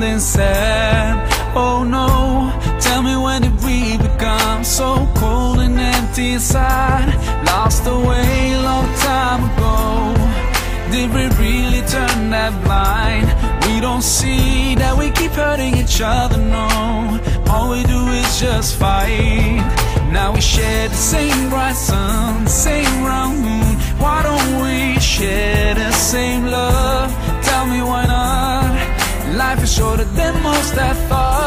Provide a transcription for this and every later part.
sounding sad. Oh no, tell me when did we become so cold and empty inside? Lost away a long time ago. Did we really turn that blind? We don't see that we keep hurting each other, no. All we do is just fight. Now we share the same bright sun, same round moon. Why don't we share the same love? Tell me why not Life is shorter than most I thought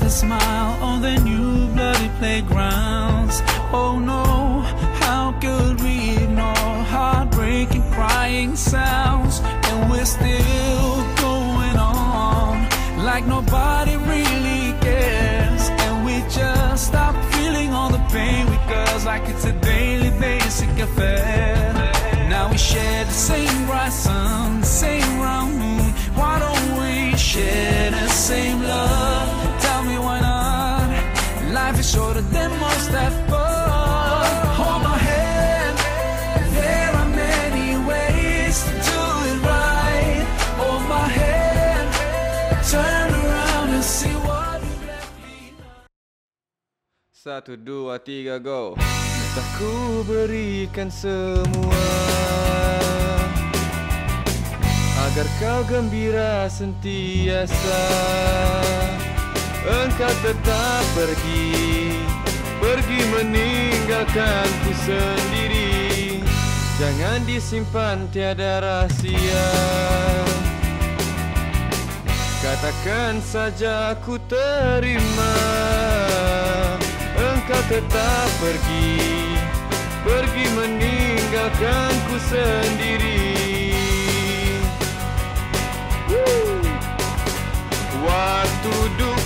lost smile on the new bloody playgrounds. Oh no, how could we ignore heartbreaking crying sounds? And we're still going on like nobody really cares. And we just stop feeling all the pain because like it's a daily basic affair. Now we share the same bright sun, same round moon. Why don't we share the same love? Is shorter than most have. Hold my hand. There are many ways to do it right. Hold my hand. Turn around and see what you've left behind. Satu, dua, tiga, go Tak ku berikan semua Agar kau gembira sentiasa Engkau tetap pergi. Pergi meninggalkanku sendiri. Jangan disimpan tiada rahsia. Katakan saja ku terima. Engkau tetap pergi. Pergi meninggalkanku sendiri! Waktu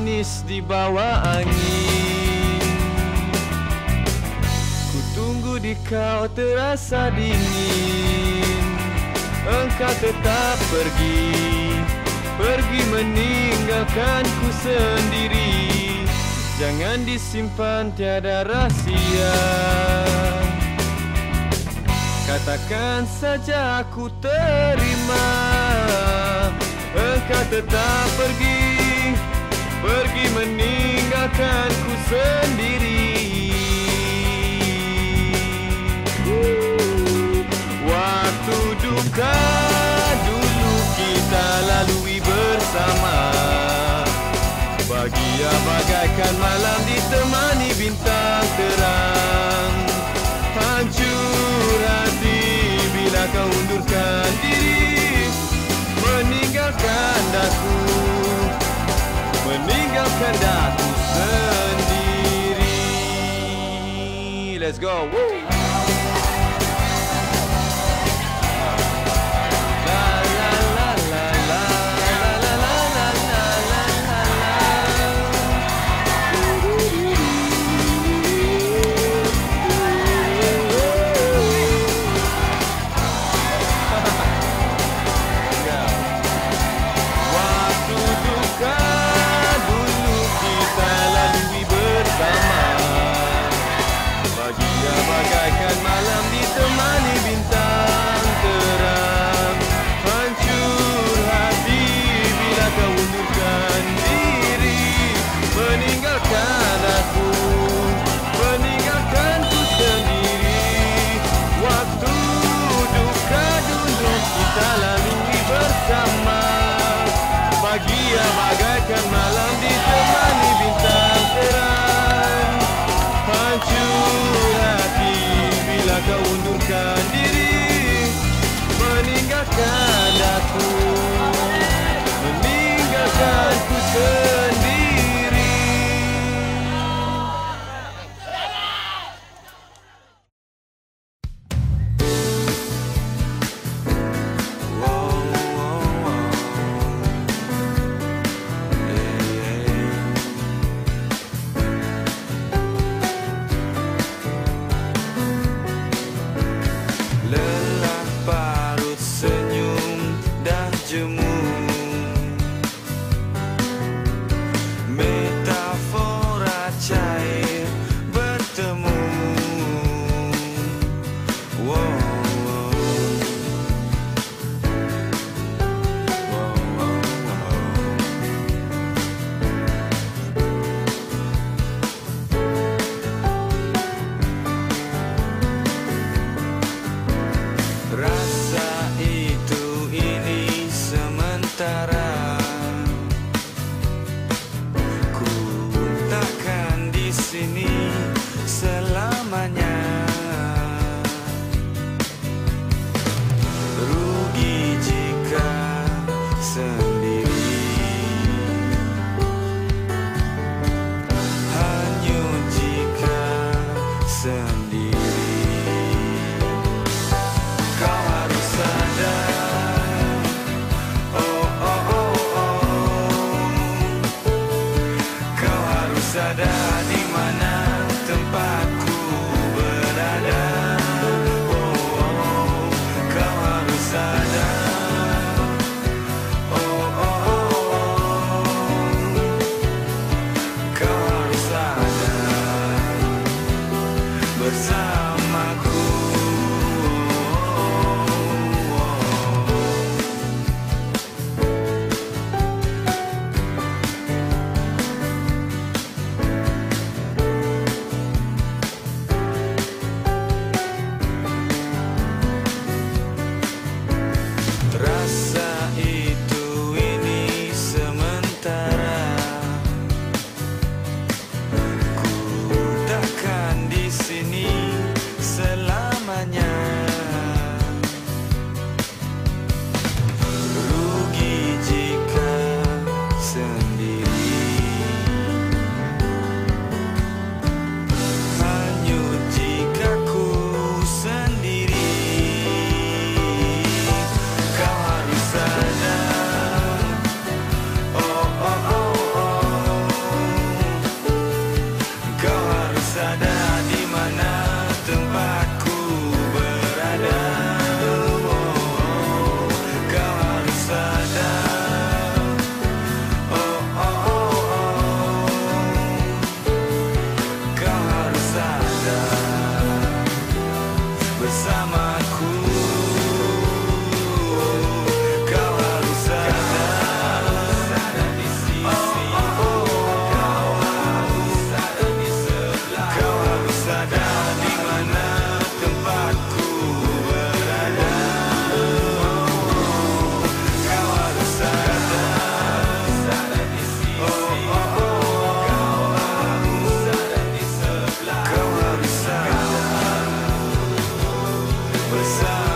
manis di bawah angin. Ku tunggu di kau terasa dingin. Engkau tetap pergi Pergi meninggalkanku sendiri. Jangan disimpan tiada rahsia Katakan saja aku terima. Engkau tetap pergi Pergi meninggalkanku sendiri. Waktu duka dulu kita lalui bersama. Bahagia bagaikan malam ditemani bintang terang. Hancur hati bila kau undurkan diri Let's go Woo! suicide. suicide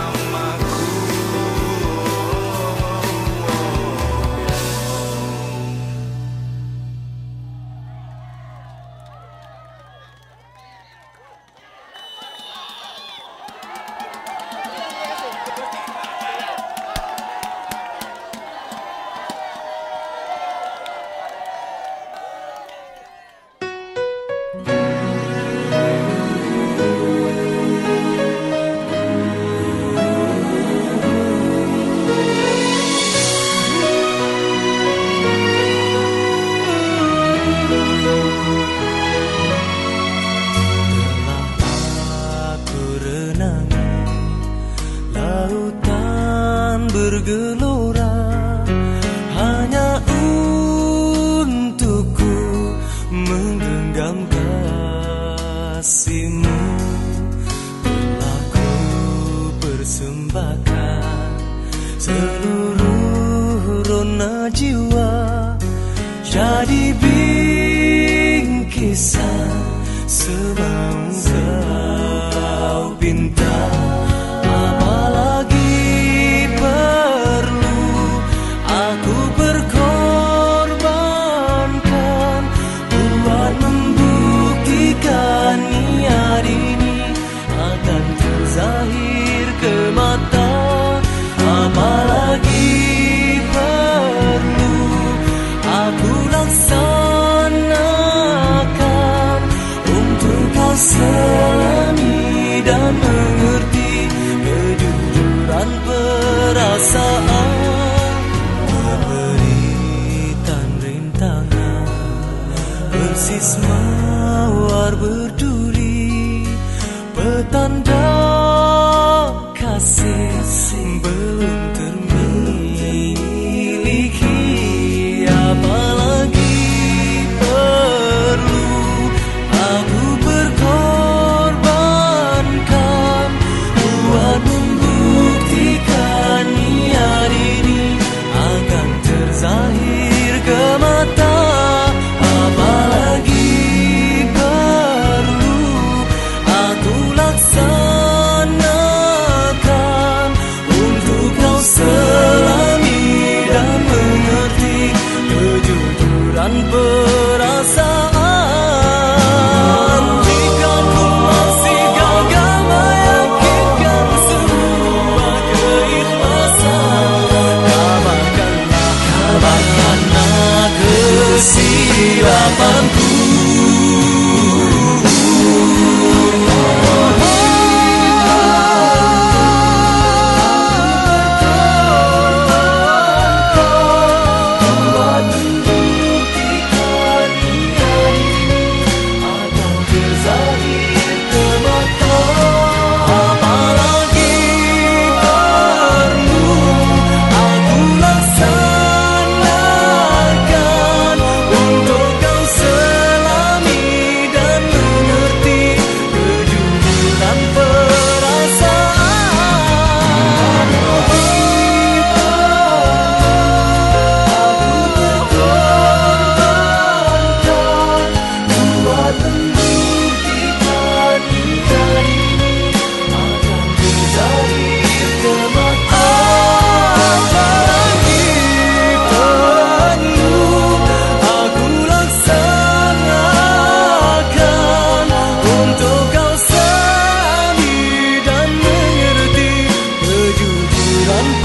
我们的感 kau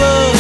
Oh.